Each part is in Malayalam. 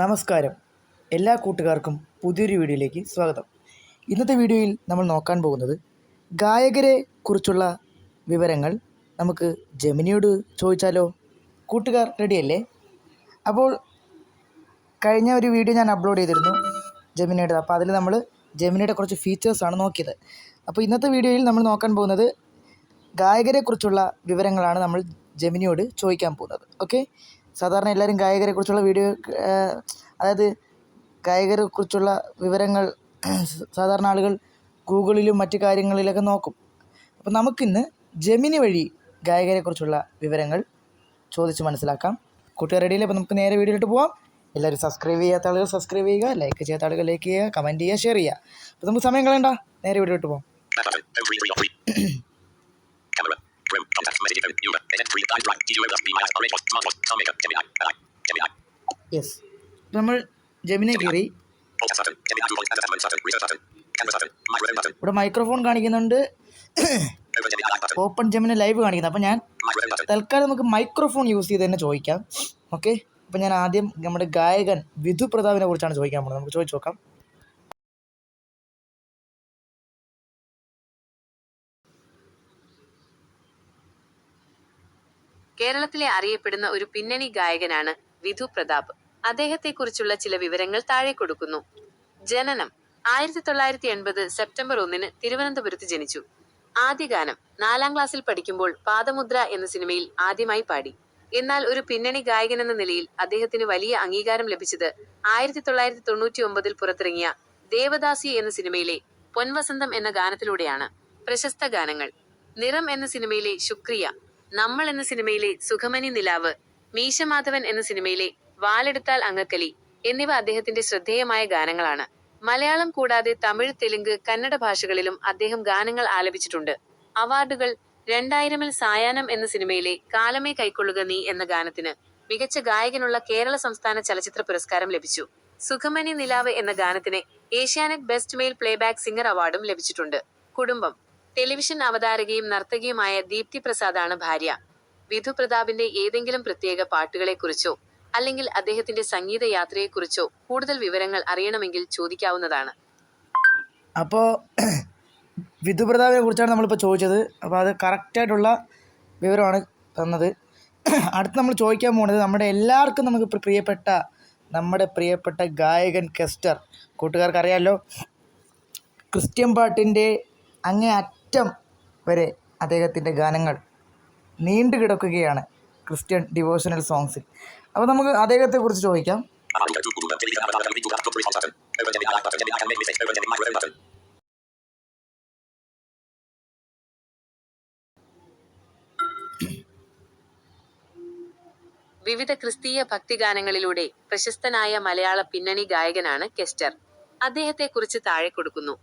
നമസ്കാരം. എല്ലാ കൂട്ടുകാർക്കും പുതിയൊരു വീഡിയോയിലേക്ക് സ്വാഗതം. ഇന്നത്തെ വീഡിയോയിൽ നമ്മൾ നോക്കാൻ പോകുന്നത് ഗായകരെ കുറിച്ചുള്ള വിവരങ്ങൾ നമുക്ക് ജമിനിയോട് ചോദിച്ചാലോ? കൂട്ടുകാർ റെഡിയല്ലേ അപ്പോൾ കഴിഞ്ഞ ഒരു വീഡിയോ ഞാൻ അപ്ലോഡ് ചെയ്തിരുന്നു ജമിനിയുടെ അപ്പോൾ അതിൽ നമ്മൾ ജമിനിയുടെ കുറച്ച് ഫീച്ചേഴ്സാണ് നോക്കിയത്. അപ്പോൾ ഇന്നത്തെ വീഡിയോയിൽ നമ്മൾ നോക്കാൻ പോകുന്നത് ഗായകരെക്കുറിച്ചുള്ള വിവരങ്ങളാണ് നമ്മൾ ജമിനിയോട് ചോദിക്കാൻ പോകുന്നത്. ഓക്കെ സാധാരണ എല്ലാവരും ഗായകരെക്കുറിച്ചുള്ള വീഡിയോ അതായത് ഗായകരെക്കുറിച്ചുള്ള വിവരങ്ങൾ സാധാരണ ആളുകൾ ഗൂഗിളിലും മറ്റു കാര്യങ്ങളിലൊക്കെ നോക്കും. അപ്പോൾ നമുക്കിന്ന് ജെമിനി വഴി ഗായകരെക്കുറിച്ചുള്ള വിവരങ്ങൾ ചോദിച്ച് മനസ്സിലാക്കാം. കൂട്ടുകാർ റെഡിയില്ല അപ്പോൾ നമുക്ക് നേരെ വീഡിയോയിലോട്ട് പോവാം. എല്ലാവരും സബ്സ്ക്രൈബ് ചെയ്യാത്ത ആളുകൾ സബ്സ്ക്രൈബ് ചെയ്യുക ലൈക്ക് ചെയ്യാത്ത ആളുകൾ ലൈക്ക് ചെയ്യുക കമന്റ് ചെയ്യുക ഷെയർ ചെയ്യുക. അപ്പോൾ നമുക്ക് സമയം കളയണ്ട. നേരെ വീഡിയോയിലോട്ട് പോകാം നമ്മൾ. ഇവിടെ മൈക്രോഫോൺ കാണിക്കുന്നുണ്ട്. ഓപ്പൺ ജെമിനെ ലൈവ് കാണിക്കുന്നത് അപ്പോൾ ഞാൻ തൽക്കാലം നമുക്ക് മൈക്രോഫോൺ യൂസ് ചെയ്ത് തന്നെ ചോദിക്കാം. ഓക്കെ അപ്പോൾ ഞാൻ ആദ്യം നമ്മുടെ ഗായകൻ വിധു പ്രതാപിനെ കുറിച്ചാണ് ചോദിക്കാൻ പോകുന്നത്. നമുക്ക് ചോദിച്ചു നോക്കാം. കേരളത്തിലെ അറിയപ്പെടുന്ന ഒരു പിന്നണി ഗായകനാണ് വിധു പ്രതാപ്. അദ്ദേഹത്തെക്കുറിച്ചുള്ള ചില വിവരങ്ങൾ താഴെ കൊടുക്കുന്നു. ജനനം ആയിരത്തി തൊള്ളായിരത്തി എൺപത് സെപ്റ്റംബർ ഒന്നിന് തിരുവനന്തപുരത്ത് ജനിച്ചു. ആദ്യ ഗാനം നാലാം ക്ലാസ്സിൽ പഠിക്കുമ്പോൾ പാദമുദ്ര എന്ന സിനിമയിൽ ആദ്യമായി പാടി. എന്നാൽ ഒരു പിന്നണി ഗായകൻ എന്ന നിലയിൽ അദ്ദേഹത്തിന് വലിയ അംഗീകാരം ലഭിച്ചത് ആയിരത്തി തൊള്ളായിരത്തി തൊണ്ണൂറ്റി ഒമ്പതിൽ പുറത്തിറങ്ങിയ ദേവദാസി എന്ന സിനിമയിലെ പൊൻവസന്തം എന്ന ഗാനത്തിലൂടെയാണ്. പ്രശസ്ത ഗാനങ്ങൾ. നിറം എന്ന സിനിമയിലെ ശുക്രിയ നമ്മൾ എന്ന സിനിമയിലെ സുഖമനി നിലാവ് മീശമാധവൻ എന്ന സിനിമയിലെ വാലെടുത്താൽ അങ്ങക്കലി എന്നിവ അദ്ദേഹത്തിന്റെ ശ്രദ്ധേയമായ ഗാനങ്ങളാണ്. മലയാളം കൂടാതെ തമിഴ് തെലുങ്ക് കന്നഡ ഭാഷകളിലും അദ്ദേഹം ഗാനങ്ങൾ ആലപിച്ചിട്ടുണ്ട്. അവാർഡുകൾ രണ്ടായിരമിൽ സായാഹ്നം എന്ന സിനിമയിലെ കാലമേ കൈക്കൊള്ളുക നീ എന്ന ഗാനത്തിന് മികച്ച ഗായകനുള്ള കേരള സംസ്ഥാന ചലച്ചിത്ര പുരസ്കാരം ലഭിച്ചു. സുഖമനി നിലാവ് എന്ന ഗാനത്തിന് Asianet best male playback singer അവാർഡും ലഭിച്ചിട്ടുണ്ട്. കുടുംബം ടെലിവിഷൻ അവതാരകയും നർത്തകിയുമായ ദീപ്തി പ്രസാദാണ് ഭാര്യ. വിധു പ്രതാപിന്റെ ഏതെങ്കിലും പ്രത്യേക പാട്ടുകളെക്കുറിച്ചോ അല്ലെങ്കിൽ അദ്ദേഹത്തിന്റെ സംഗീത യാത്രയെക്കുറിച്ചോ കൂടുതൽ വിവരങ്ങൾ അറിയണമെങ്കിൽ ചോദിക്കാവുന്നതാണ്. അപ്പോ വിധു പ്രതാപിനെ കുറിച്ചാണ് നമ്മളിപ്പോൾ ചോദിച്ചത്. അപ്പോൾ അത് കറക്റ്റായിട്ടുള്ള വിവരമാണ് തന്നത്. അടുത്ത് നമ്മൾ ചോദിക്കാൻ പോകുന്നത് നമ്മുടെ എല്ലാവർക്കും നമുക്ക് പ്രി- പ്രിയപ്പെട്ട നമ്മുടെ പ്രിയപ്പെട്ട ഗായകൻ കെസ്റ്റർ. കൂട്ടുകാർക്ക് അറിയാമല്ലോ ക്രിസ്ത്യൻ പാട്ടിന്റെ അങ്ങേ അറ്റം വരെ അദ്ദേഹത്തിന്റെ ഗാനങ്ങൾ നീണ്ടു കിടക്കുകയാണ് ക്രിസ്ത്യൻ ഡിവോഷണൽ സോങ്സിൽ അപ്പോൾ നമുക്ക് അദ്ദേഹത്തെക്കുറിച്ച് ചോദിക്കാം. വിവിധ ക്രിസ്തീയ ഭക്തിഗാനങ്ങളിലൂടെ പ്രശസ്തനായ മലയാള പിന്നണി ഗായകനാണ് കെസ്റ്റർ. അദ്ദേഹത്തെക്കുറിച്ച് താഴെ കൊടുക്കുന്നു.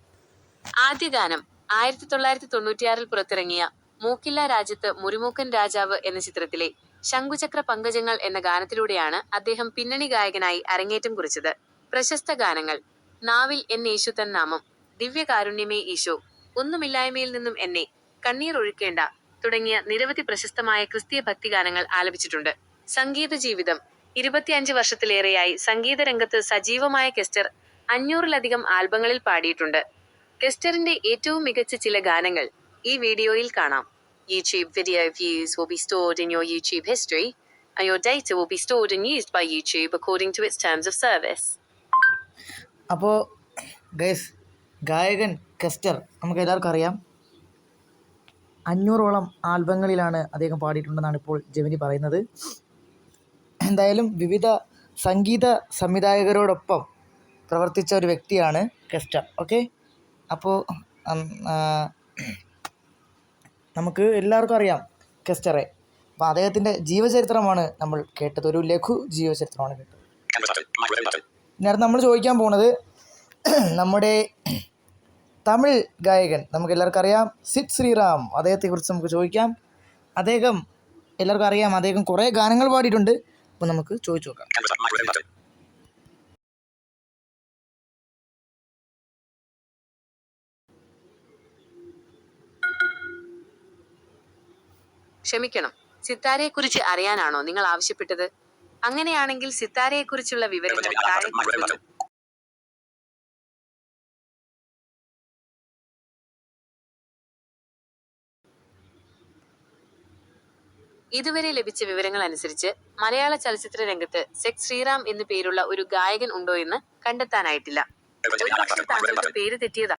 ആദ്യ ഗാനം ആയിരത്തി തൊള്ളായിരത്തി തൊണ്ണൂറ്റിയാറിൽ പുറത്തിറങ്ങിയ മൂക്കില്ല രാജ്യത്ത് മുരുമൂക്കൻ രാജാവ് എന്ന ചിത്രത്തിലെ ശംഖുചക്ര പങ്കജങ്ങൾ എന്ന ഗാനത്തിലൂടെയാണ് അദ്ദേഹം പിന്നണി ഗായകനായി അരങ്ങേറ്റം കുറിച്ചത്. പ്രശസ്ത ഗാനങ്ങൾ നാവിൽ എൻ യേശു തൻ നാമം ദിവ്യകാരുണ്യമേ ഈശോ ഒന്നുമില്ലായ്മയിൽ നിന്നും എന്നെ കണ്ണീർ ഒഴുക്കേണ്ട തുടങ്ങിയ നിരവധി പ്രശസ്തമായ ക്രിസ്തീയ ഭക്തിഗാനങ്ങൾ ആലപിച്ചിട്ടുണ്ട്. സംഗീത ജീവിതം ഇരുപത്തിയഞ്ച് വർഷത്തിലേറെയായി സംഗീത രംഗത്ത് സജീവമായ കെസ്റ്റർ അഞ്ഞൂറിലധികം ആൽബങ്ങളിൽ പാടിയിട്ടുണ്ട്. കെസ്റ്ററിന്റെ ഏറ്റവും മികച്ച ചില ഗാനങ്ങൾ ഈ വീഡിയോയിൽ കാണാം. YouTube video views will be stored in your YouTube history, and your data will be stored and used by YouTube according to its terms of service. അപ്പോൾ ഗൈസ് ഗായകൻ കെസ്റ്റർ നമുക്ക് എല്ലാവർക്കും അറിയാം. അഞ്ഞൂറോളം ആൽബങ്ങളിലാണ് അദ്ദേഹം പാടിയിട്ടുണ്ടെന്നാണ് ഇപ്പോൾ ജെമിനി പറയുന്നത്. എന്തായാലും വിവിധ സംഗീത സംവിധായകരോടൊപ്പം പ്രവർത്തിച്ച ഒരു വ്യക്തിയാണ് കെസ്റ്റർ ഓക്കെ അപ്പോൾ നമുക്ക് എല്ലാവർക്കും അറിയാം കെസ്റ്ററെ അപ്പോൾ അദ്ദേഹത്തിന്റെ ജീവചരിത്രമാണ് നമ്മൾ കേട്ടത്. ഒരു ലഘു ജീവചരിത്രമാണ് കേട്ടത്. അടുത്ത് നമ്മൾ ചോദിക്കാൻ പോണത് നമ്മുടെ തമിഴ് ഗായകൻ നമുക്ക് എല്ലാവർക്കും അറിയാം സിദ് ശ്രീറാം. അദ്ദേഹത്തെക്കുറിച്ച് നമുക്ക് ചോദിക്കാം. അദ്ദേഹം എല്ലാവർക്കും അറിയാം അദ്ദേഹം കുറേ ഗാനങ്ങൾ പാടിയിട്ടുണ്ട്. അപ്പോൾ നമുക്ക് ചോദിച്ചു നോക്കാം. ക്ഷമിക്കണം. സിത്താരയെക്കുറിച്ച് അറിയാനാണോ നിങ്ങൾ ആവശ്യപ്പെട്ടത്? അങ്ങനെയാണെങ്കിൽ സിത്താരയെക്കുറിച്ചുള്ള വിവരങ്ങൾ താഴെ കൊടുക്കുന്നു ഇതുവരെ ലഭിച്ച വിവരങ്ങൾ അനുസരിച്ച് മലയാള ചലച്ചിത്ര രംഗത്ത് സെക് ശ്രീറാം എന്നു പേരുള്ള ഒരു ഗായകൻ ഉണ്ടോ എന്ന് കണ്ടെത്താനായിട്ടില്ല. Open ഒരുപക്ഷെ താങ്കൾക്ക് പേര് തെറ്റിയതാ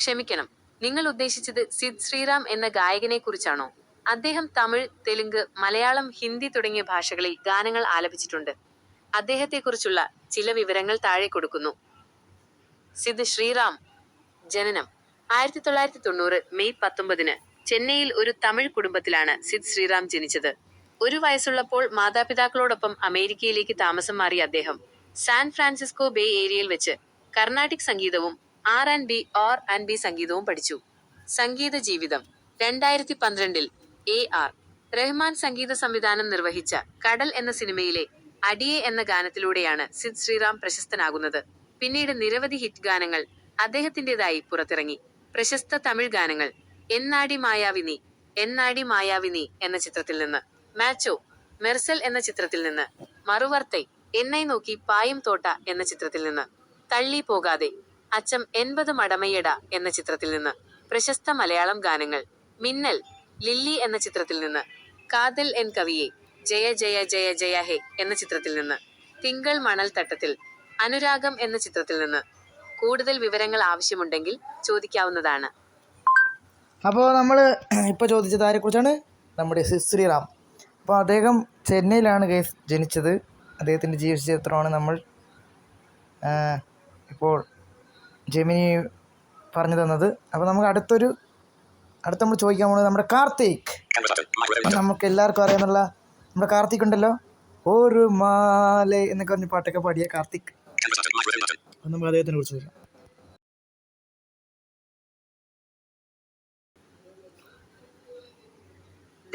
ക്ഷമിക്കണം. നിങ്ങൾ ഉദ്ദേശിച്ചത് സിദ് ശ്രീറാം എന്ന ഗായകനെ കുറിച്ചാണോ അദ്ദേഹം തമിഴ് തെലുങ്ക് മലയാളം ഹിന്ദി തുടങ്ങിയ ഭാഷകളിൽ ഗാനങ്ങൾ ആലപിച്ചിട്ടുണ്ട്. അദ്ദേഹത്തെക്കുറിച്ചുള്ള ചില വിവരങ്ങൾ താഴെ കൊടുക്കുന്നു. സിദ് ശ്രീറാം ജനനം ആയിരത്തി തൊള്ളായിരത്തി തൊണ്ണൂറ് മെയ് പത്തൊമ്പതിന് ചെന്നൈയിൽ ഒരു തമിഴ് കുടുംബത്തിലാണ് സിദ് ശ്രീറാം ജനിച്ചത്. ഒരു വയസ്സുള്ളപ്പോൾ മാതാപിതാക്കളോടൊപ്പം അമേരിക്കയിലേക്ക് താമസം മാറിയ അദ്ദേഹം സാൻ ഫ്രാൻസിസ്കോ ബേ ഏരിയയിൽ വെച്ച് കർണാട്ടിക് സംഗീതവും R and B or and B സംഗീതവും പഠിച്ചു. സംഗീത ജീവിതം. രണ്ടായിരത്തി പന്ത്രണ്ടിൽ എ ആർ റഹ്മാൻ സംഗീത സംവിധാനം നിർവഹിച്ച കടൽ എന്ന സിനിമയിലെ അടിയെ എന്ന ഗാനത്തിലൂടെയാണ് സിദ് ശ്രീറാം പ്രശസ്തനാകുന്നത്. പിന്നീട് നിരവധി ഹിറ്റ് ഗാനങ്ങൾ അദ്ദേഹത്തിന്റേതായി പുറത്തിറങ്ങി. പ്രശസ്ത തമിഴ് ഗാനങ്ങൾ എന്നാടി മായാവിനി എന്നാടി മായാവിനി എന്ന ചിത്രത്തിൽ നിന്ന്. മാച്ചോ മെർസൽ എന്ന ചിത്രത്തിൽ നിന്ന്. മറുവർത്തൈ എന്നെ നോക്കി പായും തോട്ട എന്ന ചിത്രത്തിൽ നിന്ന്. തള്ളി പോകാതെ അച്ചം എൺപത് മടമയിട എന്ന ചിത്രത്തിൽ നിന്ന്. പ്രശസ്ത മലയാളം ഗാനങ്ങൾ. മിന്നൽ ലില്ലി എന്ന ചിത്രത്തിൽ നിന്ന്. കാതൽ എൻ കവിയെ ജയ ജയ ജയ ജയ ഹേ എന്ന ചിത്രത്തിൽ നിന്ന്. തിങ്കൾ മണൽ തട്ടത്തിൽ. അനുരാഗം എന്ന ചിത്രത്തിൽ നിന്ന്. കൂടുതൽ വിവരങ്ങൾ ആവശ്യമുണ്ടെങ്കിൽ ചോദിക്കാവുന്നതാണ്. അപ്പോൾ നമ്മൾ ഇപ്പോൾ ചോദിച്ചത് ആരെക്കുറിച്ചാണ്? നമ്മുടെ ശ്രീറാം. അപ്പോൾ അദ്ദേഹം ചെന്നൈയിലാണ് ജനിച്ചത്. അദ്ദേഹത്തിന്റെ ജീവചരിത്രമാണ് നമ്മൾ ഇപ്പോൾ ജെമിനി പറഞ്ഞു തന്നത്. അപ്പോൾ നമുക്ക് അടുത്തൊരു അടുത്ത നമ്മൾ ചോദിക്കാൻ പോകുന്നത് നമ്മുടെ കാർത്തിക്. നമുക്ക് എല്ലാവർക്കും അറിയാമെന്നുള്ള നമ്മുടെ കാർത്തിക് ഉണ്ടല്ലോ. ഒരു മാല എന്നൊക്കെ പറഞ്ഞ പാട്ടൊക്കെ പാടിയ കാർത്തിക്. കുറിച്ച്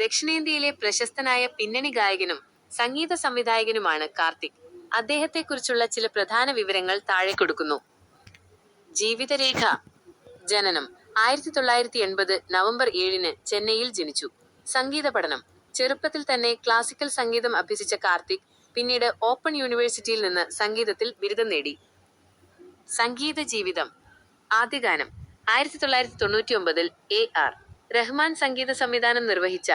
ദക്ഷിണേന്ത്യയിലെ പ്രശസ്തനായ പിന്നണി ഗായകനും സംഗീത സംവിധായകനുമാണ് കാർത്തിക്. അദ്ദേഹത്തെക്കുറിച്ചുള്ള ചില പ്രധാന വിവരങ്ങൾ താഴെ കൊടുക്കുന്നു. ജീവിതരേഖ. ജനനം ആയിരത്തി തൊള്ളായിരത്തി എൺപത് നവംബർ ഏഴിന് ചെന്നൈയിൽ ജനിച്ചു. സംഗീത പഠനം. ചെറുപ്പത്തിൽ തന്നെ ക്ലാസിക്കൽ സംഗീതം അഭ്യസിച്ച കാർത്തിക് പിന്നീട് ഓപ്പൺ യൂണിവേഴ്സിറ്റിയിൽ നിന്ന് സംഗീതത്തിൽ ബിരുദം നേടി. സംഗീത ജീവിതം. ആദ്യ ഗാനം ആയിരത്തി തൊള്ളായിരത്തി തൊണ്ണൂറ്റി ഒമ്പതിൽ എ ആർ. റഹ്മാൻ സംഗീത സംവിധാനം നിർവഹിച്ച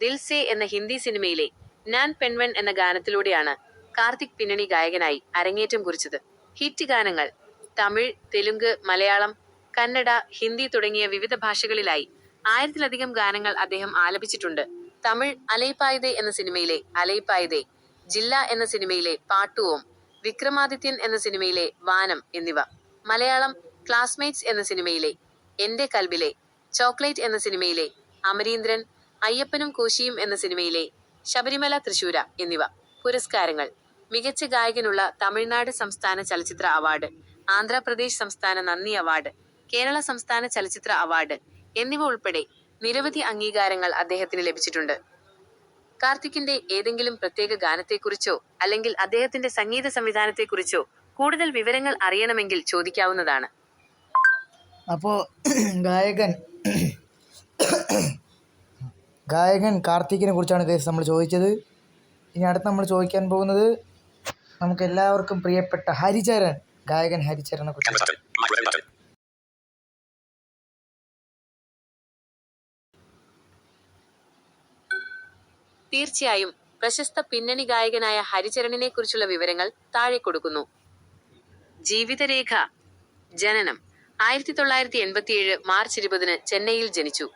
ദിൽ സേ എന്ന ഹിന്ദി സിനിമയിലെ നാൻ പെൺവൻ എന്ന ഗാനത്തിലൂടെയാണ് കാർത്തിക് പിന്നണി ഗായകനായി അരങ്ങേറ്റം കുറിച്ചത്. ഹിറ്റ് ഗാനങ്ങൾ തമിഴ് തെലുങ്ക് മലയാളം കന്നഡ ഹിന്ദി തുടങ്ങിയ വിവിധ ഭാഷകളിലായി ആയിരത്തിലധികം ഗാനങ്ങൾ അദ്ദേഹം ആലപിച്ചിട്ടുണ്ട്. തമിഴ് അലൈപ്പായുതേ എന്ന സിനിമയിലെ അലൈപ്പായുതേ ജില്ല എന്ന സിനിമയിലെ പാട്ടുവോം വിക്രമാദിത്യൻ എന്ന സിനിമയിലെ വാനം എന്നിവ മലയാളം ക്ലാസ്മേറ്റ്സ് എന്ന സിനിമയിലെ എന്റെ കൽബിലെ ചോക്ലേറ്റ് എന്ന സിനിമയിലെ അമരീന്ദ്രൻ അയ്യപ്പനും കോശിയും എന്ന സിനിമയിലെ ശബരിമല തൃശൂര എന്നിവ പുരസ്കാരങ്ങൾ മികച്ച ഗായകനുള്ള തമിഴ്നാട് സംസ്ഥാന ചലച്ചിത്ര അവാർഡ് ആന്ധ്രാപ്രദേശ് സംസ്ഥാന നന്ദി അവാർഡ് കേരള സംസ്ഥാന ചലച്ചിത്ര അവാർഡ് എന്നിവ ഉൾപ്പെടെ നിരവധി അംഗീകാരങ്ങൾ അദ്ദേഹത്തിന് ലഭിച്ചിട്ടുണ്ട്. കാർത്തിക്കിന്റെ ഏതെങ്കിലും പ്രത്യേക ഗാനത്തെക്കുറിച്ചോ അല്ലെങ്കിൽ അദ്ദേഹത്തിന്റെ സംഗീത സംവിധാനത്തെക്കുറിച്ചോ കൂടുതൽ വിവരങ്ങൾ അറിയണമെങ്കിൽ ചോദിക്കാവുന്നതാണ്. അപ്പോൾ ഗായകൻ ഗായകൻ കാർത്തിക്കിനെ കുറിച്ചാണ് നമ്മൾ ചോദിച്ചത്. ഇനി അടുത്ത് നമ്മൾ ചോദിക്കാൻ പോകുന്നത് നമുക്ക് എല്ലാവർക്കും പ്രിയപ്പെട്ട ഹരിചരൺ ഗായകൻ button. തീർച്ചയായും പ്രശസ്ത പിന്നണി ഗായകനായ ഹരിചരണിനെ കുറിച്ചുള്ള വിവരങ്ങൾ താഴെ കൊടുക്കുന്നു. ജീവിതരേഖ ജനനം ആയിരത്തി തൊള്ളായിരത്തി എൺപത്തിയേഴ് മാർച്ച് ഇരുപതിന് ചെന്നൈയിൽ ജനിച്ചു.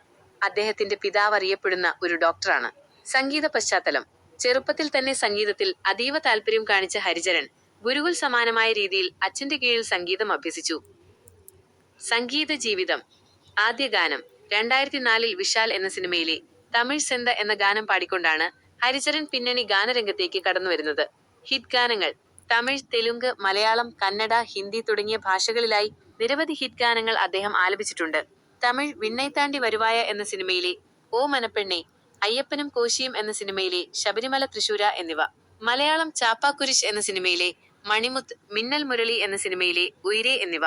അദ്ദേഹത്തിന്റെ പിതാവ് അറിയപ്പെടുന്ന ഒരു ഡോക്ടറാണ്. സംഗീത പശ്ചാത്തലം. ചെറുപ്പത്തിൽ തന്നെ സംഗീതത്തിൽ അതീവ താല്പര്യം കാണിച്ച ഹരിചരൺ ഗുരുകുൽ സമാനമായ രീതിയിൽ അച്ഛന്റെ കീഴിൽ സംഗീതം അഭ്യസിച്ചു. സംഗീത ജീവിതം ആദ്യ ഗാനം രണ്ടായിരത്തി നാലിൽ വിശാൽ എന്ന സിനിമയിലെ തമിഴ് സെന്ത എന്ന ഗാനം പാടിക്കൊണ്ടാണ് ഹരിചരൻ പിന്നണി ഗാനരംഗത്തേക്ക് കടന്നു വരുന്നത് ഹിറ്റ് ഗാനങ്ങൾ തമിഴ് തെലുങ്ക് മലയാളം കന്നഡ ഹിന്ദി തുടങ്ങിയ ഭാഷകളിലായി നിരവധി ഹിറ്റ് ഗാനങ്ങൾ അദ്ദേഹം ആലപിച്ചിട്ടുണ്ട്. തമിഴ് വിണ്ണൈത്താണ്ടി വരുവായ എന്ന സിനിമയിലെ ഓ മനപ്പെണ്ണെ അയ്യപ്പനും കോശിയും എന്ന സിനിമയിലെ ശബരിമല തൃശൂര എന്നിവ. മലയാളം ചാപ്പാക്കുരിശ് എന്ന സിനിമയിലെ മണിമുത്ത് മിന്നൽ മുരളി എന്ന സിനിമയിലെ ഉയരെ എന്നിവ.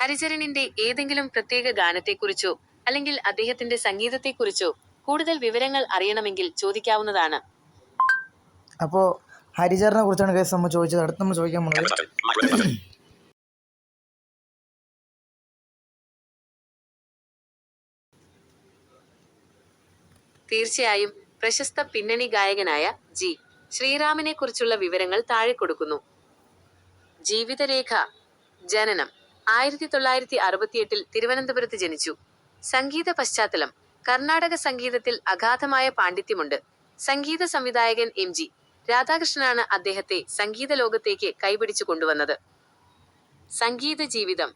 ഹരിചരണിന്റെ ഏതെങ്കിലും പ്രത്യേക ഗാനത്തെക്കുറിച്ചോ അല്ലെങ്കിൽ അദ്ദേഹത്തിന്റെ സംഗീതത്തെക്കുറിച്ചോ കൂടുതൽ വിവരങ്ങൾ അറിയണമെങ്കിൽ ചോദിക്കാവുന്നതാണ്. അപ്പോ ഹരിചരനെ കുറിച്ചാണ് കേസ് നമ്മൾ ചോദിച്ചത്. അടുത്ത് നമ്മൾ ചോദിക്കാൻ പോകുന്നത്. തീർച്ചയായും പ്രശസ്ത പിന്നണി ഗായകനായ ജി. ശ്രീറാമിനെ കുറിച്ചുള്ള വിവരങ്ങൾ താഴെ കൊടുക്കുന്നു. ജീവിതരേഖ ജനനം. ആയിരത്തി തൊള്ളായിരത്തി അറുപത്തിയെട്ടിൽ തിരുവനന്തപുരത്ത് ജനിച്ചു. സംഗീത പശ്ചാത്തലം. കർണാടക സംഗീതത്തിൽ അഗാധമായ പാണ്ഡിത്യമുണ്ട്. സംഗീത സംവിധായകൻ എം ജി. രാധാകൃഷ്ണനാണ് അദ്ദേഹത്തെ സംഗീത ലോകത്തേക്ക് കൈപിടിച്ചു കൊണ്ടുവന്നത്. സംഗീത ജീവിതം.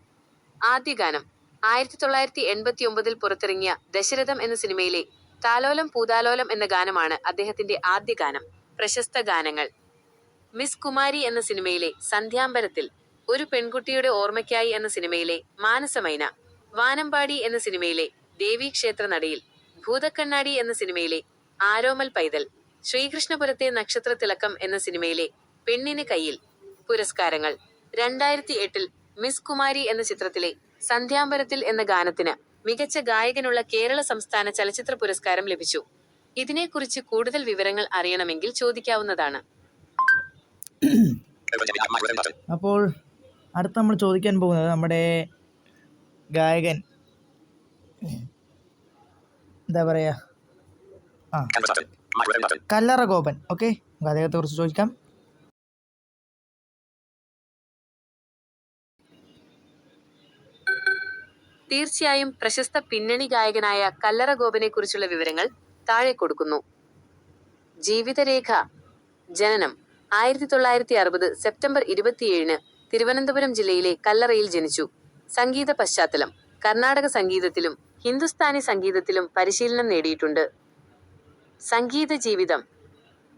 ആദ്യ ഗാനം ആയിരത്തി തൊള്ളായിരത്തി എൺപത്തി ഒമ്പതിൽ പുറത്തിറങ്ങിയ ദശരഥം എന്ന സിനിമയിലെ താലോലം പൂതാലോലം എന്ന ഗാനമാണ് അദ്ദേഹത്തിന്റെ ആദ്യ ഗാനം പ്രശസ്ത ഗാനങ്ങൾ. മിസ് കുമാരി എന്ന സിനിമയിലെ സന്ധ്യാംബരത്തിൽ ഒരു പെൺകുട്ടിയുടെ ഓർമ്മയ്ക്കായി എന്ന സിനിമയിലെ മാനസമൈന വാനമ്പാടി എന്ന സിനിമയിലെ ദേവീക്ഷേത്ര നടയിൽ ഭൂതക്കണ്ണാടി എന്ന സിനിമയിലെ ആരോമൽ പൈതൽ ശ്രീകൃഷ്ണപുരത്തെ നക്ഷത്ര തിളക്കം എന്ന സിനിമയിലെ പെണ്ണിന് കയ്യിൽ പുരസ്കാരങ്ങൾ. രണ്ടായിരത്തി എട്ടിൽ മിസ് കുമാരി എന്ന ചിത്രത്തിലെ സന്ധ്യാംബരത്തിൽ എന്ന ഗാനത്തിന് മികച്ച ഗായകനുള്ള കേരള സംസ്ഥാന ചലച്ചിത്ര പുരസ്കാരം ലഭിച്ചു. ഇതിനെക്കുറിച്ച് കൂടുതൽ വിവരങ്ങൾ അറിയണമെങ്കിൽ ചോദിക്കാവുന്നതാണ്. അപ്പോൾ അടുത്ത നമ്മൾ ചോദിക്കാൻ പോകുന്നത് നമ്മുടെ ഗായകൻ എന്താ പറയുക ആ. കല്ലറ ഗോപൻ ഓക്കെ അദ്ദേഹത്തെ കുറിച്ച് ചോദിക്കാം തീർച്ചയായും പ്രശസ്ത പിന്നണി ഗായകനായ കല്ലറ ഗോപനെ കുറിച്ചുള്ള വിവരങ്ങൾ താഴെ കൊടുക്കുന്നു. ജീവിതരേഖ ജനനം ആയിരത്തി തൊള്ളായിരത്തി അറുപത് സെപ്റ്റംബർ ഇരുപത്തിയേഴിന് തിരുവനന്തപുരം ജില്ലയിലെ കല്ലറയിൽ ജനിച്ചു. സംഗീത പശ്ചാത്തലം കർണാടക സംഗീതത്തിലും ഹിന്ദുസ്ഥാനി സംഗീതത്തിലും പരിശീലനം നേടിയിട്ടുണ്ട്. സംഗീത ജീവിതം.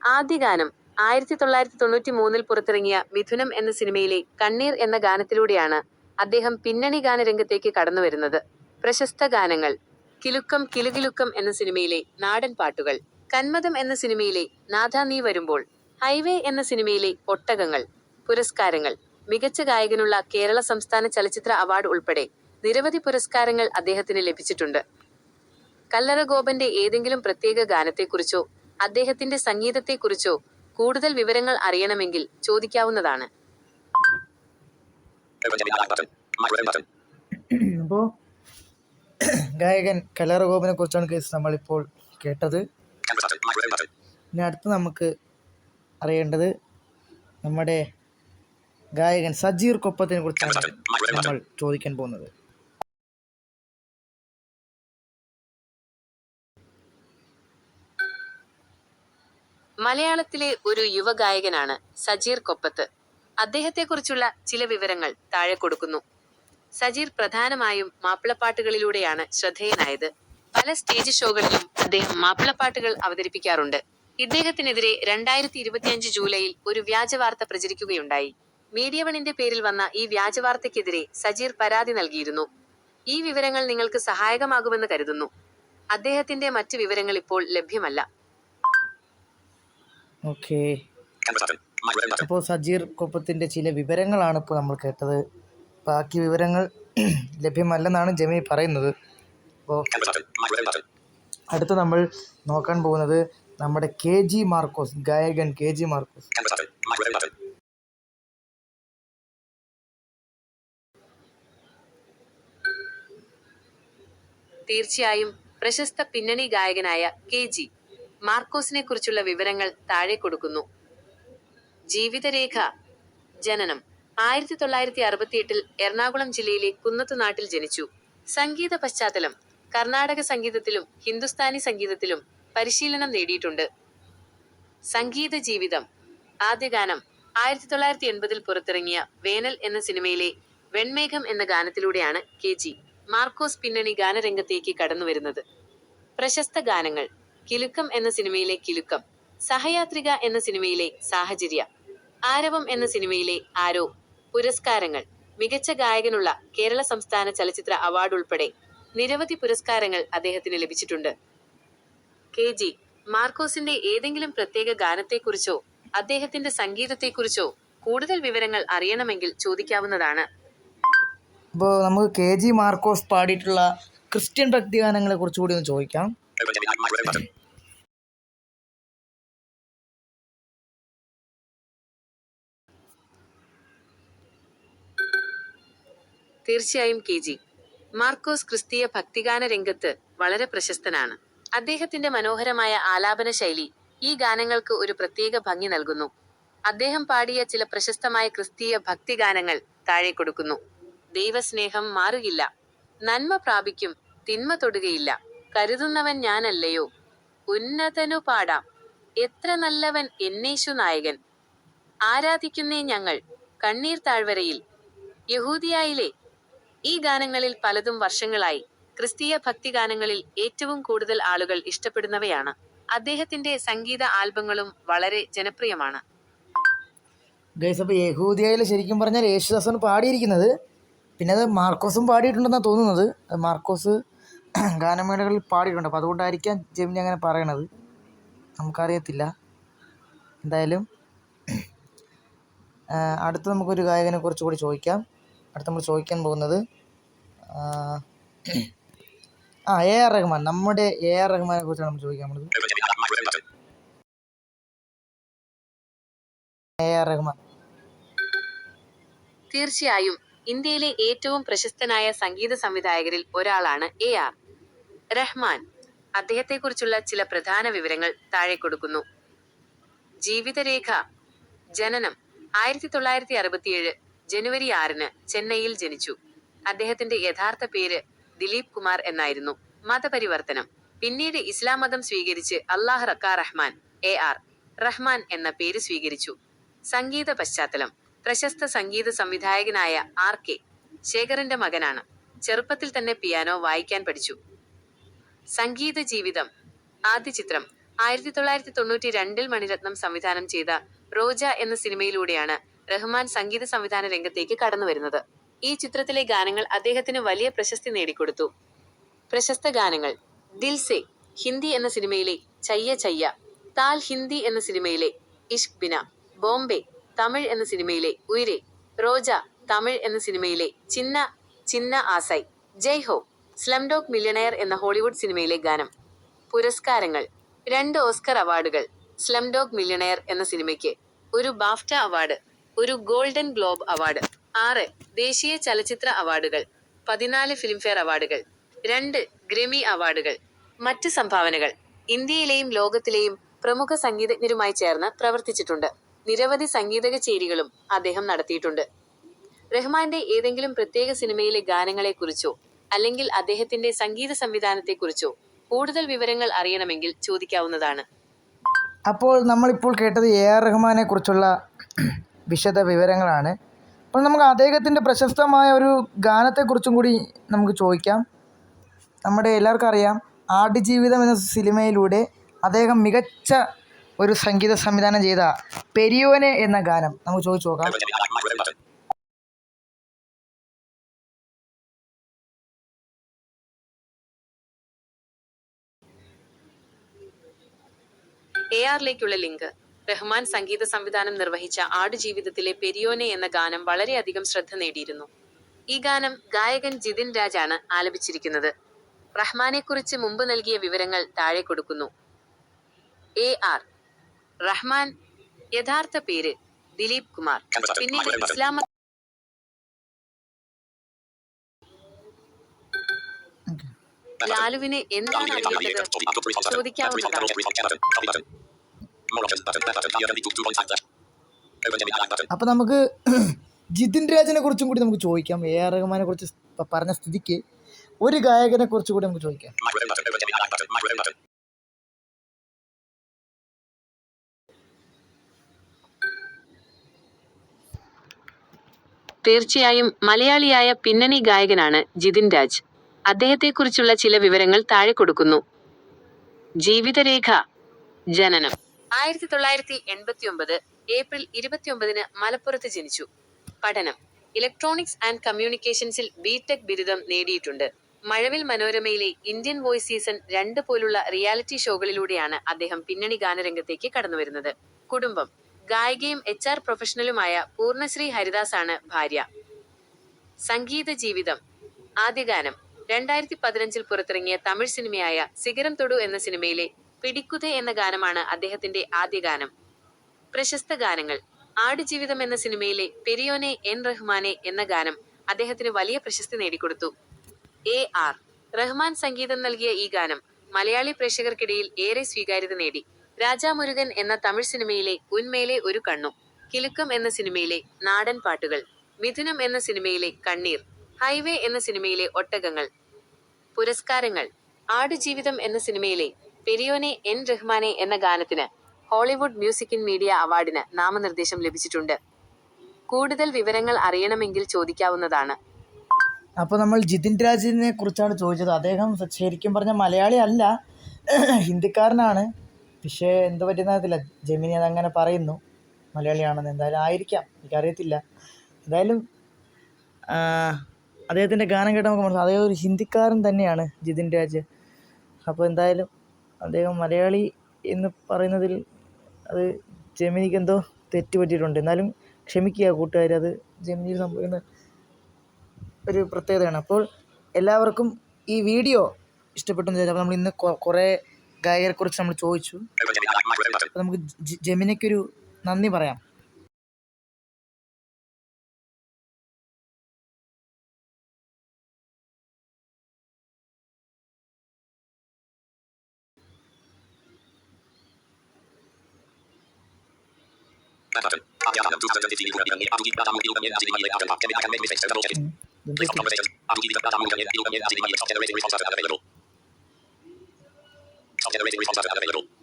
ആദ്യ ഗാനം ആയിരത്തി തൊള്ളായിരത്തി തൊണ്ണൂറ്റി മൂന്നിൽ പുറത്തിറങ്ങിയ മിഥുനം എന്ന സിനിമയിലെ കണ്ണീർ എന്ന ഗാനത്തിലൂടെയാണ് അദ്ദേഹം പിന്നണി ഗാനരംഗത്തേക്ക് കടന്നുവരുന്നത്. പ്രശസ്ത ഗാനങ്ങൾ കിലുക്കം കിലുകിലുക്കം എന്ന സിനിമയിലെ നാടൻ പാട്ടുകൾ കന്മതം എന്ന സിനിമയിലെ നാഥ നീ വരുമ്പോൾ ഹൈവേ എന്ന സിനിമയിലെ ഒട്ടകങ്ങൾ പുരസ്കാരങ്ങൾ മികച്ച ഗായകനുള്ള കേരള സംസ്ഥാന ചലച്ചിത്ര അവാർഡ് ഉൾപ്പെടെ നിരവധി പുരസ്കാരങ്ങൾ അദ്ദേഹത്തിന് ലഭിച്ചിട്ടുണ്ട്. കല്ലറ ഗോപന്റെ ഏതെങ്കിലും പ്രത്യേക ഗാനത്തെക്കുറിച്ചോ അദ്ദേഹത്തിന്റെ സംഗീതത്തെക്കുറിച്ചോ കൂടുതൽ വിവരങ്ങൾ അറിയണമെങ്കിൽ ചോദിക്കാവുന്നതാണ്. ഗായകൻ കലാറഗോപിനെ ഗോപനെ കുറിച്ചാണ് കേസ് നമ്മളിപ്പോൾ കേട്ടത്. ഇനി അടുത്ത് നമുക്ക് അറിയേണ്ടത് നമ്മുടെ ഗായകൻ സജീർ കൊപ്പത്തിനെ കുറിച്ചാണ് നമ്മൾ ചോദിക്കാൻ പോകുന്നത്. മലയാളത്തിലെ ഒരു യുവഗായകനാണ് സജീർ കൊപ്പത്ത്. അദ്ദേഹത്തെക്കുറിച്ചുള്ള ചില വിവരങ്ങൾ താഴെ കൊടുക്കുന്നു. സജീർ പ്രധാനമായും മാപ്പിളപ്പാട്ടുകളിലൂടെയാണ് ശ്രദ്ധേയനായത്. പല സ്റ്റേജ് ഷോകളിലും അദ്ദേഹം മാപ്പിളപ്പാട്ടുകൾ അവതരിപ്പിക്കാറുണ്ട്. ഇദ്ദേഹത്തിനെതിരെ രണ്ടായിരത്തി ഇരുപത്തിയഞ്ച് ജൂലൈയിൽ ഒരു വ്യാജവാർത്ത പ്രചരിക്കുകയുണ്ടായി. മീഡിയ വണിന്റെ പേരിൽ വന്ന ഈ വ്യാജ വാർത്തയ്ക്കെതിരെ സജീർ പരാതി നൽകിയിരുന്നു. ഈ വിവരങ്ങൾ നിങ്ങൾക്ക് സഹായകമാകുമെന്ന് കരുതുന്നു. അദ്ദേഹത്തിന്റെ മറ്റു വിവരങ്ങൾ ഇപ്പോൾ ലഭ്യമല്ല. ഓക്കേ. അപ്പോൾ സജീർ കൊപ്പത്തിന്റെ ചില വിവരങ്ങളാണ് ഇപ്പോൾ നമ്മൾ കേട്ടത്. ബാക്കി വിവരങ്ങൾ ലഭ്യമല്ലെന്നാണ് ജമി പറയുന്നത് അപ്പോൾ. അടുത്ത് നമ്മൾ നോക്കാൻ പോകുന്നത് നമ്മുടെ കെ ജി മാർക്കോസ് ഗായകൻ കെ ജി മാർക്കോസ്. തീർച്ചയായും പ്രശസ്ത പിന്നണി ഗായകനായ കെ ജി മാർക്കോസിനെ കുറിച്ചുള്ള വിവരങ്ങൾ താഴെ കൊടുക്കുന്നു ജീവിതരേഖ ജനനം ആയിരത്തി തൊള്ളായിരത്തി അറുപത്തിയെട്ടിൽ എറണാകുളം ജില്ലയിലെ കുന്നത്തുനാട്ടിൽ ജനിച്ചു. സംഗീത പശ്ചാത്തലം കർണാടക സംഗീതത്തിലും ഹിന്ദുസ്ഥാനി സംഗീതത്തിലും പരിശീലനം നേടിയിട്ടുണ്ട്. സംഗീത ജീവിതം ആദ്യ ഗാനം ആയിരത്തി തൊള്ളായിരത്തി എൺപതിൽ പുറത്തിറങ്ങിയ വേനൽ എന്ന സിനിമയിലെ വെൺമേഘം എന്ന ഗാനത്തിലൂടെയാണ് കെ ജി മാർക്കോസ് പിന്നണി ഗാനരംഗത്തേക്ക് കടന്നുവരുന്നത്. പ്രശസ്ത ഗാനങ്ങൾ കിലുക്കം എന്ന സിനിമയിലെ കിലുക്കം സഹയാത്രിക എന്ന സിനിമയിലെ സാഹചര്യ ആരവം എന്ന സിനിമയിലെ ആരോ പുരസ്കാരങ്ങൾ. മികച്ച ഗായകനുള്ള കേരള സംസ്ഥാന ചലച്ചിത്ര അവാർഡ് ഉൾപ്പെടെ നിരവധി പുരസ്കാരങ്ങൾ അദ്ദേഹത്തിന് ലഭിച്ചിട്ടുണ്ട്. കെ ജി മാർക്കോസിന്റെ ഏതെങ്കിലും പ്രത്യേക ഗാനത്തെക്കുറിച്ചോ അദ്ദേഹത്തിന്റെ സംഗീതത്തെക്കുറിച്ചോ കൂടുതൽ വിവരങ്ങൾ അറിയണമെങ്കിൽ ചോദിക്കാവുന്നതാണ്. അപ്പോൾ നമുക്ക് കെ ജി മാർക്കോസ് പാടിയിട്ടുള്ള ക്രിസ്ത്യൻ ഭക്തിഗാനങ്ങളെ കുറിച്ചുകൂടി ഒന്ന് ചോദിക്കാം. തീർച്ചയായും കെ ജി. മാർക്കോസ് ക്രിസ്തീയ ഭക്തിഗാന രംഗത്ത് വളരെ പ്രശസ്തനാണ്. അദ്ദേഹത്തിന്റെ മനോഹരമായ ആലാപന ശൈലി ഈ ഗാനങ്ങൾക്ക് ഒരു പ്രത്യേക ഭംഗി നൽകുന്നു. അദ്ദേഹം പാടിയ ചില പ്രശസ്തമായ ക്രിസ്തീയ ഭക്തിഗാനങ്ങൾ താഴെ കൊടുക്കുന്നു. ദൈവസ്നേഹം മാറുകില്ല. നന്മ പ്രാപിക്കും തിന്മ തൊടുകയില്ല. കരുതുന്നവൻ ഞാനല്ലയോ? ഉന്നതനു പാടാം. എത്ര നല്ലവൻ എന്നേശു നായകൻ. ആരാധിക്കുന്നേ ഞങ്ങൾ കണ്ണീർ താഴ്വരയിൽ. യഹൂദിയായിലെ ഈ ഗാനങ്ങളിൽ പലതും വർഷങ്ങളായി. ക്രിസ്തീയ ഭക്തിഗാനങ്ങളിൽ ഏറ്റവും കൂടുതൽ ആളുകൾ ഇഷ്ടപ്പെടുന്നവയാണ്. അദ്ദേഹത്തിന്റെ സംഗീത ആൽബങ്ങളും വളരെ ജനപ്രിയമാണ്. ഗൈസ് അപ്പോൾ ശരിക്കും പറഞ്ഞാൽ യേശുദാസാണ് പാടിയിരിക്കുന്നത് പിന്നെ അത് മാർക്കോസും പാടിയിട്ടുണ്ടെന്നാണ് തോന്നുന്നത്. മാർക്കോസ് ഗാനമേളകളിൽ പാടിയിട്ടുണ്ട്. അപ്പോൾ അതുകൊണ്ടായിരിക്കാം ജെമിനി അങ്ങനെ പറയണത്. നമുക്കറിയത്തില്ല. എന്തായാലും അടുത്ത നമുക്കൊരു ഗായകനെ കുറിച്ച് കൂടി ചോദിക്കാം. അടുത്ത് നമ്മൾ ചോദിക്കാൻ പോകുന്നത് ആ, എ ആർ റഹ്മാൻ. നമ്മുടെ എ ആർ റഹ്മാനെ കുറിച്ചാണ് നമ്മൾ ചോദിക്കാൻ പോകുന്നത്. തീർച്ചയായും ഇന്ത്യയിലെ ഏറ്റവും പ്രശസ്തനായ സംഗീത സംവിധായകരിൽ ഒരാളാണ് എ ആർ റഹ്മാൻ. അദ്ദേഹത്തെക്കുറിച്ചുള്ള ചില പ്രധാന വിവരങ്ങൾ താഴെ കൊടുക്കുന്നു. ജീവിതരേഖ ജനനം ആയിരത്തി തൊള്ളായിരത്തി അറുപത്തിയേഴ് ജനുവരി ആറിന് ചെന്നൈയിൽ ജനിച്ചു. അദ്ദേഹത്തിന്റെ യഥാർത്ഥ പേര് ദിലീപ് കുമാർ എന്നായിരുന്നു. മതപരിവർത്തനം. പിന്നീട് ഇസ്ലാം മതം സ്വീകരിച്ച് അള്ളാഹ് റക്കാ റഹ്മാൻ എ ആർ റഹ്മാൻ എന്ന പേര് സ്വീകരിച്ചു. സംഗീത പശ്ചാത്തലം. പ്രശസ്ത സംഗീത സംവിധായകനായ ആർ കെ ശേഖറിന്റെ മകനാണ്. ചെറുപ്പത്തിൽ തന്നെ പിയാനോ വായിക്കാൻ പഠിച്ചു. സംഗീത ജീവിതം. ആദ്യ ചിത്രം ആയിരത്തി തൊള്ളായിരത്തി തൊണ്ണൂറ്റി രണ്ടിൽ മണിരത്നം സംവിധാനം ചെയ്ത റോജ എന്ന സിനിമയിലൂടെയാണ് റഹ്മാൻ സംഗീത സംവിധാന രംഗത്തേക്ക് കടന്നു വരുന്നത്. ഈ ചിത്രത്തിലെ ഗാനങ്ങൾ അദ്ദേഹത്തിന് വലിയ പ്രശസ്തി നേടിക്കൊടുത്തു. പ്രശസ്ത ഗാനങ്ങൾ ദിൽ സെ ഹിന്ദി എന്ന സിനിമയിലെ ചയ്യ ചയ്യ താൽ ഹിന്ദി എന്ന സിനിമയിലെ ഇഷ്ക് ബിന ബോംബെ തമിഴ് എന്ന സിനിമയിലെ ഉയരെ റോജ തമിഴ് എന്ന സിനിമയിലെ ചിന്ന ചിന്ന ആസൈ ജയ് ഹോ സ്ലംഡോഗ് മില്യണയർ എന്ന ഹോളിവുഡ് സിനിമയിലെ ഗാനം. പുരസ്കാരങ്ങൾ രണ്ട് ഓസ്കർ അവാർഡുകൾ സ്ലംഡോഗ് മില്യണയർ എന്ന സിനിമയ്ക്ക് ഒരു ബാഫ്റ്റ അവാർഡ് ഒരു ഗോൾഡൻ ഗ്ലോബ് അവാർഡ്. ആറ് ദേശീയ ചലച്ചിത്ര അവാർഡുകൾ പതിനാല് ഫിലിംഫെയർ അവാർഡുകൾ രണ്ട് ഗ്രെമി അവാർഡുകൾ മറ്റ് സംഭാവനകൾ. ഇന്ത്യയിലെയും ലോകത്തിലെയും പ്രമുഖ സംഗീതജ്ഞരുമായി ചേർന്ന് പ്രവർത്തിച്ചിട്ടുണ്ട്. നിരവധി സംഗീത കച്ചേരികളും അദ്ദേഹം നടത്തിയിട്ടുണ്ട്. റഹ്മാന്റെ ഏതെങ്കിലും പ്രത്യേക സിനിമയിലെ ഗാനങ്ങളെക്കുറിച്ചോ അല്ലെങ്കിൽ അദ്ദേഹത്തിന്റെ സംഗീത സംവിധാനത്തെക്കുറിച്ചോ കൂടുതൽ വിവരങ്ങൾ അറിയണമെങ്കിൽ ചോദിക്കാവുന്നതാണ്. അപ്പോൾ നമ്മളിപ്പോൾ കേട്ടത് എ ആർ റഹ്മാനെ കുറിച്ചുള്ള വിശദ വിവരങ്ങളാണ് അപ്പോൾ നമുക്ക് അദ്ദേഹത്തിന്റെ പ്രശസ്തമായ ഒരു ഗാനത്തെക്കുറിച്ചും കൂടി നമുക്ക് ചോദിക്കാം. നമ്മുടെ എല്ലാവർക്കും അറിയാം ആടുജീവിതം എന്ന സിനിമയിലൂടെ അദ്ദേഹം മികച്ച ഒരു സംഗീത സംവിധാനം ചെയ്ത പെരിയോനെ എന്ന ഗാനം നമുക്ക് ചോദിച്ചു നോക്കാം. എ ആറിലേക്കുള്ള ലിങ്ക്. റഹ്മാൻ സംഗീത സംവിധാനം നിർവഹിച്ച ആടുജീവിതത്തിലെ പെരിയോനെ എന്ന ഗാനം വളരെയധികം ശ്രദ്ധ നേടിയിരുന്നു. ഈ ഗാനം ഗായകൻ ജിതിൻ രാജാണ് ആലപിച്ചിരിക്കുന്നത്. റഹ്മാനെ കുറിച്ച് മുമ്പ് നൽകിയ വിവരങ്ങൾ താഴെ കൊടുക്കുന്നു. എ ആർ റഹ്മാൻ യഥാർത്ഥ പേര് ദിലീപ് കുമാർ. പിന്നീട് ഇസ്ലാമ ലാലുവിനെ എന്താണ് അറിയേണ്ടത് ചോദിക്കാവുന്നതാണ്. അപ്പോൾ നമുക്ക് ജിതിൻ രാജിനെ കുറിച്ചും കൂടി നമുക്ക് ചോദിക്കാം. എ ആർ റഹ്മാനെ കുറിച്ച് പറഞ്ഞ സ്ഥിതിക്ക് ഒരു ഗായകനെ കുറിച്ച് കൂടി നമുക്ക് ചോദിക്കാം. തീർച്ചയായും മലയാളിയായ പിന്നണി ഗായകനാണ് ജിതിൻ രാജ് അദ്ദേഹത്തെക്കുറിച്ചുള്ള ചില വിവരങ്ങൾ താഴെ കൊടുക്കുന്നു. ജീവിതരേഖ ജനനം. ആയിരത്തി തൊള്ളായിരത്തി എൺപത്തി ഒമ്പത് ഏപ്രിൽ ഇരുപത്തിയൊമ്പതിന് മലപ്പുറത്ത് ജനിച്ചു. പഠനം. ഇലക്ട്രോണിക്സ് ആൻഡ് കമ്മ്യൂണിക്കേഷൻസിൽ ബിടെക് ബിരുദം നേടിയിട്ടുണ്ട്. മഴവിൽ മനോരമയിലെ ഇന്ത്യൻ വോയിസ് സീസൺ രണ്ട് പോലുള്ള റിയാലിറ്റി ഷോകളിലൂടെയാണ് അദ്ദേഹം പിന്നണി ഗാനരംഗത്തേക്ക് കടന്നു വരുന്നത് കുടുംബം. ഗായികയും എച്ച് ആർ പ്രൊഫഷണലുമായ പൂർണശ്രീ ആണ് ഭാര്യ. സംഗീത ജീവിതം. ആദ്യ ഗാനം രണ്ടായിരത്തി പതിനഞ്ചിൽ പുറത്തിറങ്ങിയ തമിഴ് സിനിമയായ സിഗരം തൊടു എന്ന സിനിമയിലെ പിടിക്കുത എന്ന ഗാനമാണ് അദ്ദേഹത്തിന്റെ ആദ്യ ഗാനം. പ്രശസ്ത ഗാനങ്ങൾ. ആടുജീവിതം എന്ന സിനിമയിലെ പെരിയോനെ എൻ റഹ്മാനെ എന്ന ഗാനം അദ്ദേഹത്തിന് വലിയ പ്രശസ്തി നേടിക്കൊടുത്തു. A R. റഹ്മാൻ സംഗീതം നൽകിയ ഈ ഗാനം മലയാളി പ്രേക്ഷകർക്കിടയിൽ ഏറെ സ്വീകാര്യത നേടി. രാജാ മുരുകൻ എന്ന തമിഴ് സിനിമയിലെ ഉന്മേലെ ഒരു കണ്ണു കിലുക്കം എന്ന സിനിമയിലെ നാടൻ പാട്ടുകൾ മിഥുനം എന്ന സിനിമയിലെ കണ്ണീർ ഹൈവേ എന്ന സിനിമയിലെ ഒട്ടകങ്ങൾ പുരസ്കാരങ്ങൾ ആടുജീവിതം എന്ന സിനിമയിലെ പെരിയോനെ എൻ റഹ്മാനെ എന്ന ഗാനത്തിന് ഹോളിവുഡ് മ്യൂസിക് ഇൻ മീഡിയ അവാർഡിന് നാമനിർദ്ദേശം ലഭിച്ചിട്ടുണ്ട്. കൂടുതൽ വിവരങ്ങൾ അറിയണമെങ്കിൽ ചോദിക്കാവുന്നതാണ്. അപ്പോൾ നമ്മൾ ജിതിൻ രാജിനെ കുറിച്ചാണ് ചോദിച്ചത്. അദ്ദേഹം ശരിക്കും പറഞ്ഞ മലയാളി അല്ല ഹിന്ദിക്കാരനാണ്. പക്ഷേ എന്ത് പറ്റുന്നതില്ല ജമിനി അതങ്ങനെ പറയുന്നു മലയാളിയാണെന്ന്. എന്തായാലും ആയിരിക്കാം. എനിക്കറിയത്തില്ല. എന്തായാലും അദ്ദേഹത്തിന്റെ ഗാനം കേട്ടാൽ നമുക്ക് മനസ്സിലാവും അദ്ദേഹം ഒരു ഹിന്ദിക്കാരൻ തന്നെയാണ് ജിതിൻ രാജ്. അപ്പോൾ എന്തായാലും അദ്ദേഹം മലയാളി എന്ന് പറയുന്നതിൽ അത് ജെമിനിക്ക് എന്തോ തെറ്റ് പറ്റിയിട്ടുണ്ട് എന്നാലും ക്ഷമിക്കുക കൂട്ടുകാർ അത് ജെമിനിയിൽ സംഭവിക്കുന്ന ഒരു പ്രത്യേകതയാണ്. അപ്പോൾ എല്ലാവർക്കും ഈ വീഡിയോ ഇഷ്ടപ്പെട്ടു എന്ന് വിചാരിച്ചു. അപ്പോൾ നമ്മൾ ഇന്ന് കുറേ ഗായകരെക്കുറിച്ച് നമ്മൾ ചോദിച്ചു. അപ്പോൾ നമുക്ക് ജെമിനിക്കൊരു നന്ദി പറയാം.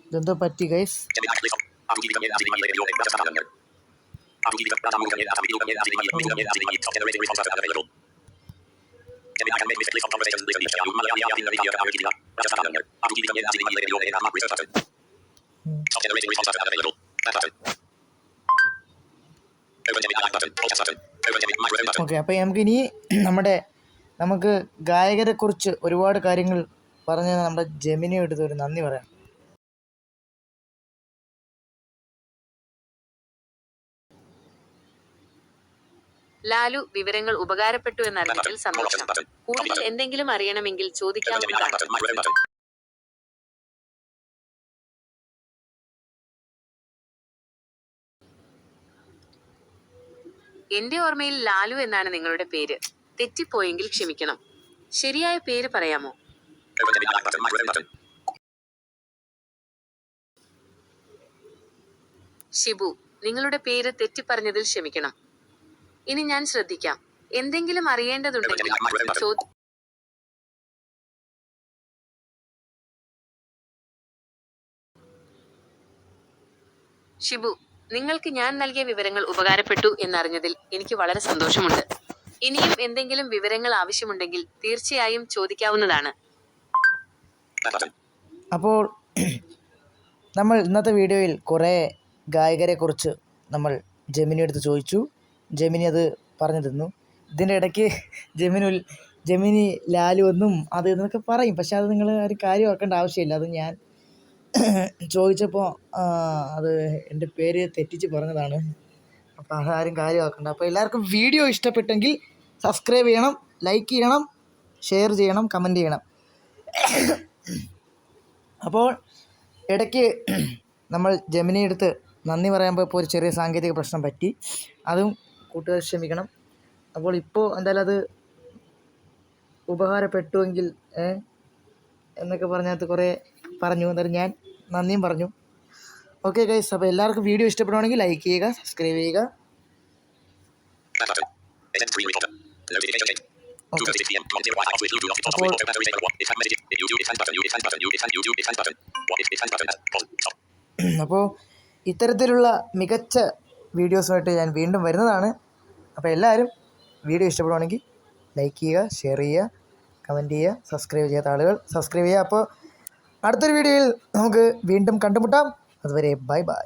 ഇതെന്തോ പറ്റി ഗൈസ് Gemini. ഓക്കെ അപ്പോൾ നമുക്ക് ഇനി നമ്മുടെ നമുക്ക് ഗായകരെ കുറിച്ച് ഒരുപാട് കാര്യങ്ങൾ പറഞ്ഞ നമ്മുടെ ജെമിനി എടുത്ത് ഒരു നന്ദി പറയാം. ലാലു വിവരങ്ങൾ ഉപകാരപ്പെട്ടു എന്നറിഞ്ഞതിൽ സന്തോഷം. കൂടുതൽ എന്തെങ്കിലും അറിയണമെങ്കിൽ ചോദിക്കാവുന്നതാണ്. എന്റെ ഓർമ്മയിൽ ലാലു എന്നാണ് നിങ്ങളുടെ പേര്. തെറ്റിപ്പോയെങ്കിൽ ക്ഷമിക്കണം. ശരിയായ പേര് പറയാമോ. ഷിബു നിങ്ങളുടെ പേര് തെറ്റി പറഞ്ഞതിൽ ക്ഷമിക്കണം. ഇനി ഞാൻ ശ്രദ്ധിക്കാം. എന്തെങ്കിലും അറിയേണ്ടതുണ്ടെങ്കിൽ ഷിബു നിങ്ങൾക്ക് ഞാൻ നൽകിയ വിവരങ്ങൾ ഉപകാരപ്പെട്ടു എന്നറിഞ്ഞതിൽ എനിക്ക് വളരെ സന്തോഷമുണ്ട്. ഇനിയും എന്തെങ്കിലും വിവരങ്ങൾ ആവശ്യമുണ്ടെങ്കിൽ തീർച്ചയായും ചോദിക്കാവുന്നതാണ്. അപ്പോൾ നമ്മൾ ഇന്നത്തെ വീഡിയോയിൽ കുറേ ഗായകരെക്കുറിച്ച് നമ്മൾ ജെമിനി എടുത്ത് ചോദിച്ചു. ജെമിനി അത് പറഞ്ഞു തന്നു. ഇതിന്റെ ഇടയ്ക്ക് ജെമിനുൽ ജെമിനി ലാലു എന്നും അത് എന്നൊക്കെ പറയും. പക്ഷെ അത് നിങ്ങൾ ഒരു കാര്യം ഓർക്കേണ്ട ആവശ്യമില്ല. അത് ഞാൻ ചോദിച്ചപ്പോൾ അത് എന്റെ പേര് തെറ്റിച്ച് പറഞ്ഞതാണ്. അപ്പോൾ അതാരും കാര്യമാക്കണ്ട. അപ്പോൾ എല്ലാവർക്കും വീഡിയോ ഇഷ്ടപ്പെട്ടെങ്കിൽ സബ്സ്ക്രൈബ് ചെയ്യണം ലൈക്ക് ചെയ്യണം ഷെയർ ചെയ്യണം കമന്റ് ചെയ്യണം. അപ്പോൾ ഇടയ്ക്ക് നമ്മൾ ജമിനി എടുത്ത് നന്ദി പറയാൻ പോയപ്പോൾ ഒരു ചെറിയ സാങ്കേതിക പ്രശ്നം പറ്റി. അതും കൂട്ടുകാർ ക്ഷമിക്കണം. അപ്പോൾ ഇപ്പോൾ എന്തായാലും അത് ഉപകാരപ്പെട്ടുവെങ്കിൽ എന്നൊക്കെ പറഞ്ഞകത്ത് കുറേ പറഞ്ഞു. എന്നാലും ഞാൻ നന്ദിയും പറഞ്ഞു. ഓക്കെ ഗൈസ് അപ്പോൾ എല്ലാവർക്കും വീഡിയോ ഇഷ്ടപ്പെടുവാണെങ്കിൽ ലൈക്ക് ചെയ്യുക സബ്സ്ക്രൈബ് ചെയ്യുക. അപ്പോൾ ഇത്തരത്തിലുള്ള മികച്ച വീഡിയോസുമായിട്ട് ഞാൻ വീണ്ടും വരുന്നതാണ്. അപ്പോൾ എല്ലാവരും വീഡിയോ ഇഷ്ടപ്പെടുവാണെങ്കിൽ ലൈക്ക് ചെയ്യുക ഷെയർ ചെയ്യുക കമന്റ് ചെയ്യുക സബ്സ്ക്രൈബ് ചെയ്യാത്ത ആളുകൾ സബ്സ്ക്രൈബ് ചെയ്യുക. അപ്പോൾ അടുത്തൊരു വീഡിയോയിൽ നമുക്ക് വീണ്ടും കണ്ടുമുട്ടാം. അതുവരെ ബൈ ബൈ.